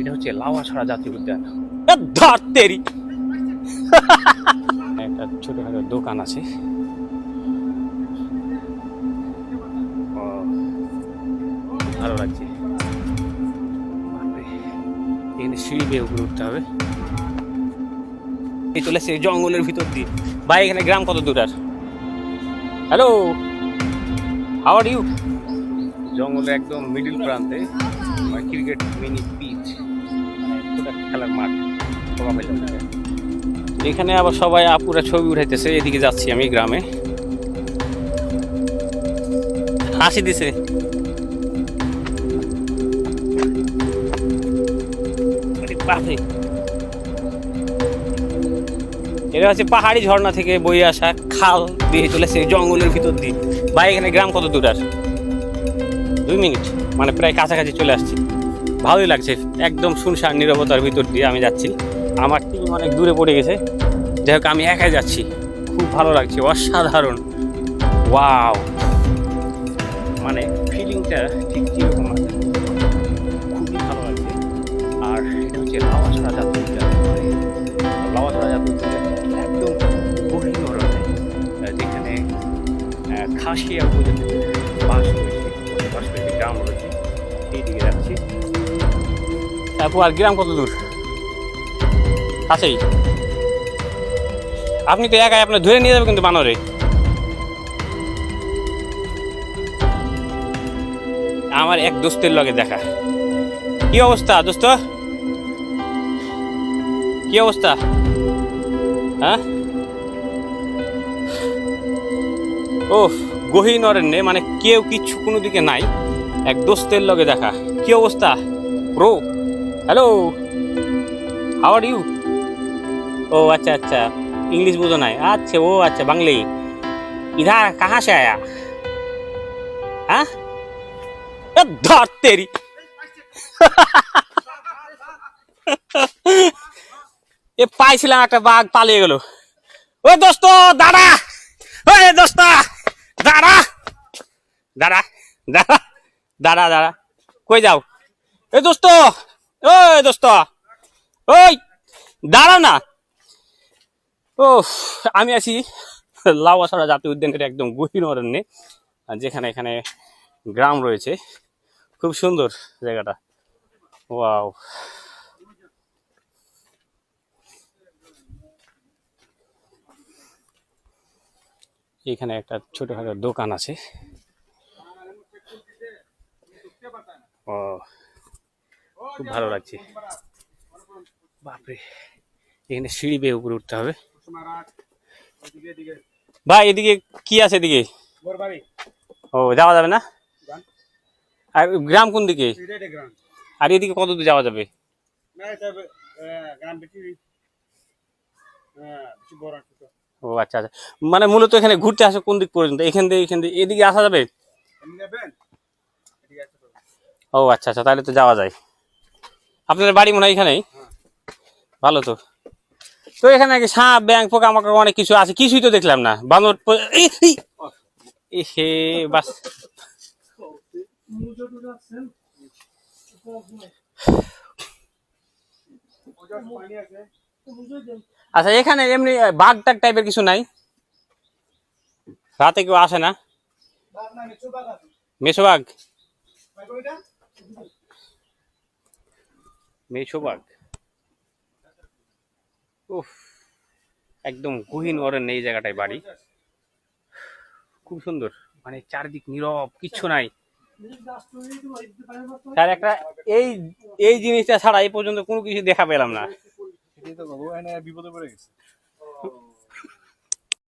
এটা হচ্ছে লাওয়া লাওয়াছড়া জাতীয় উদ্যান। ধর তেরি। একটা ছোটখাটো দোকান আছে। ও, ভালো লাগছে। এখানে সিঁড়ি বেয়ে উপরে উঠতে হবে। এই চলে জঙ্গলের ভিতর দিয়ে। ভাই এখানে গ্রাম কত দূর আর? হ্যালো হাওয়ার ইউ জঙ্গলের একদম মিডিল প্রান্তে। ক্রিকেট মিনি পিচ খেলার মাঠ এখানে আবার সবাই আপুরা ছবি উঠাইতেছে, এদিকে যাচ্ছি আমি গ্রামে। হাসি দিছে। এটা হচ্ছে পাহাড়ি ঝর্ণা থেকে বয়ে আসা খাল দিয়ে চলেছে জঙ্গলের ভিতর দিয়ে। ভাই, এখানে গ্রাম কত দূর আর? দুই মিনিট মানে প্রায় কাছাকাছি চলে আসছি। ভালোই লাগছে। একদম শুনশান নিরবতার ভিতর দিয়ে আমি যাচ্ছি। আমার টিম অনেক দূরে পড়ে গেছে। যাই হোক, আমি একাই যাচ্ছি। খুব ভালো লাগছে, অসাধারণ। ওয়াও। মানে ফিলিংটা ঠিক কীরকম আছে। খুবই ভালো লাগছে। আর এটা হচ্ছে লাওয়াছড়া জাতীয় উদ্যান লাওয়াছড়া জাতীয় উদ্যান একদম যেখানে খাসিয়া উপজাতিদের বাস রয়েছে। বসবাস রয়েছে, গ্রাম রয়েছে। সেই দিকে যাচ্ছি। আর গ্রাম কত দূর? আপনি তো একাই আপনার ধরে নিয়ে যাবে কিন্তু বানরে। আমার এক দোস্তের লগে দেখা। কি অবস্থা, দোস্ত? কি অবস্থা? হ্যাঁ? ও গহীন অরণ্যে মানে কেউ কিচ্ছু কোনো দিকে নাই। এক দোস্তের লগে দেখা। কি অবস্থা? Bro hello how are you ও আচ্ছা আচ্ছা। ইংলিশ বুঝো নাই। আচ্ছা ও আচ্ছা বাংলি। ইধা, কাহা সে আয়া? হ্যাঁ? ধর তেরি। এ, পাইছিলাম একটা বাঘ, পালিয়ে গেল। ও, দোস্ত দাদা ওরে দোস্ত, দাঁড়া। দাঁড়া দাঁড়া দাঁড়া দাঁড়া। কই যাও? এ, দোস্ত ওই দোস্ত ওই দাঁড়াও না। ও আমি আছি লাউয়াছড়া জাতীয় উদ্যানের একদম গভীর অরণ্যে যেখানে এখানে গ্রাম রয়েছে। খুব সুন্দর জায়গাটা। ওয়াও। এখানে একটা ছোটখাটো দোকান আছে। ও খুব ভালো লাগছে। বাপরে, এখানে সিঁড়ি বেয়ে উপরে উঠতে হবে। ভাই, এদিকে কি আছে এদিকে? ও, যাওয়া যাবে না? আর গ্রাম কোন দিকে? আর এদিকে কত দূর যাওয়া যাবে? ও আচ্ছা আচ্ছা। মানে মূলত এখানে ঘুরতে আসে কোন দিক পর্যন্ত? এখান থেকে এখান থেকে এদিকে আসা যাবে? ও আচ্ছা আচ্ছা তাহলে তো যাওয়া যায়। আপনাদের বাড়ি মনে হয় এখানেই? ভালো তো। তো এখানে নাকি সাপ ব্যাং পোকা মাকড় অনেক কিছু আছে, কিছুই তো দেখলাম না। বানর বাস। আচ্ছা এখানে এমনি বাঘ টাগ টাইপের কিছু নাই? রাতে কেউ আসে না? মেছো বাঘ? মেছো বাঘ। উফ একদম গহীন অরণ্য এই জায়গাটায় বাড়ি। খুব সুন্দর মানে চারদিক নীরব কিচ্ছু নাই। স্যার একটা এই এই জিনিসটা ছাড়া এই পর্যন্ত কোনো কিছু দেখা পেলাম না। বিপদে পড়ে গেছে।